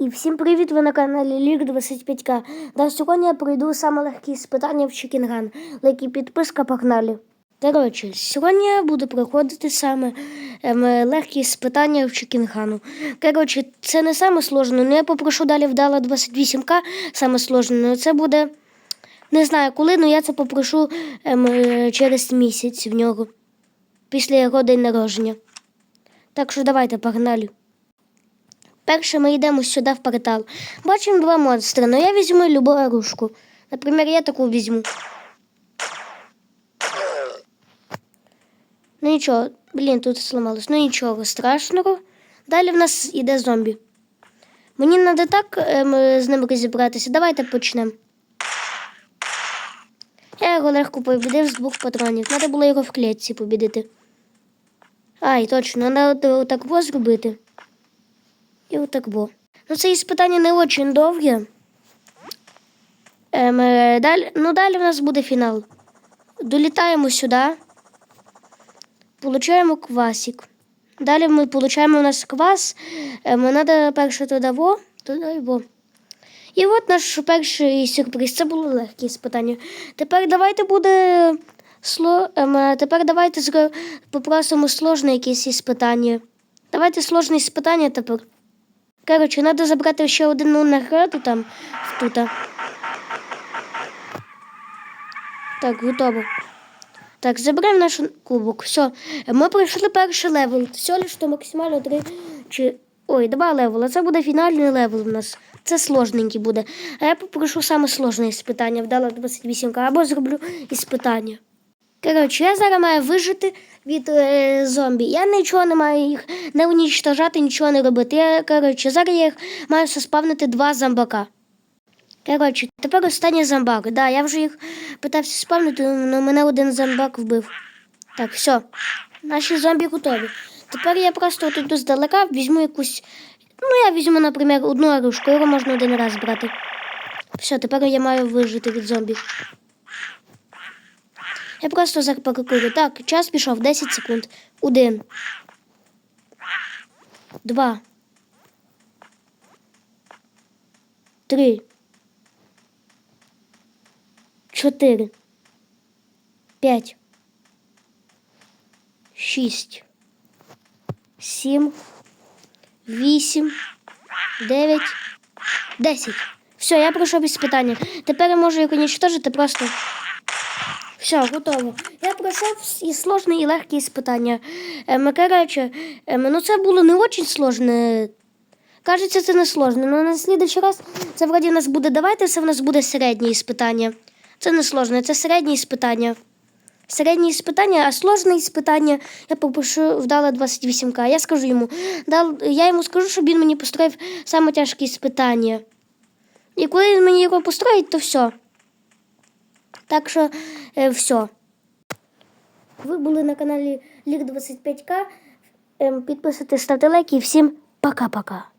І всім привіт! Ви на каналі Лік 25К. Да, сьогодні я пройду саме легкі спитання в Чікінган. Лайк підписка погнали. Коротше, сьогодні я буду проходити саме ем, легкі спитання в Чікінгану. Коротше, це не саме сложне, але я попрошу далі вдала 28К саме сложне, але це буде не знаю коли, але я це попрошу ем, е, через місяць в нього. Після його день народження. Так що давайте погнали. Перше ми йдемо сюди в портал. Бачимо два монстри, але я візьму любу оружку. Наприклад, я таку візьму. Ну нічого, блін, тут сломалось. Ну нічого страшного. Далі в нас іде зомбі. Мені треба так ем, з ним розібратися. Давайте почнемо. Я його легко побідив з двох патронів. Треба було його в клітці побідити. Ай, точно, треба отак во зробити. І отак бо. Ну, це іспитання не дуже довге. Ем, е, далі, ну, далі в нас буде фінал. Долітаємо сюди. Получаємо квасик. Далі ми получаємо у нас квас. Ем, треба перше туди во, туди во. І от наш перший сюрприз. Це було легке іспитання. Тепер давайте буде сло... ем, е, тепер давайте попросимо сложне якесь іспитання. Давайте сложне іспитання тепер. Коротше, треба забрати ще одну награду там тут. Так, готово. Так, заберемо наш кубок. Все, ми пройшли перший левел. Все що максимально три чи. Ой, два левела. Це буде фінальний левел у нас. Це сложненький буде. А я попрошу саме сложне іспитання. Вдала 28к або зроблю іспитання. Коротше, я зараз маю вижити від е, зомбі. Я нічого не маю їх не унічтожати, нічого не робити. Я, коротше, зараз я їх маю заспавнити два зомбака. Коротше, тепер останній зомбак. Да, я вже їх питався спавнити, але мене один зомбак вбив. Так, все. Наші зомбі готові. Тепер я просто тут здалека візьму якусь. Ну, я візьму, наприклад, одну оружку, його можна один раз брати. Все, тепер я маю вижити від зомбі. Я просто запаркую. Так, час пішов 10 секунд. Один. Два. Три. Чотири. П'ять. Шість. Сім. Вісім. Дев'ять. Десять. Все, я пройшов без питання. Тепер я можу їх уничтожити просто. Все, готово. Я пройшов і сложне, і легкі іспитання. Ем, коротше, ем, ну це було не дуже сложне. Кажеться, це не сложне. але на слідчий раз це вроді нас буде давайте, це в нас буде середнє іспитання. Це не сложне, це середнє іспитання. Середнє іспитання, а сложне іспитання я попрошу вдала 28к. Я скажу йому, дал, я йому скажу, щоб він мені построїв саме тяжке іспитання. І коли він мені його построїть, то все. Так що е, все. Ви були на каналі Лік 25К. Е, підписуйтесь, ставте лайки і всім пока-пока.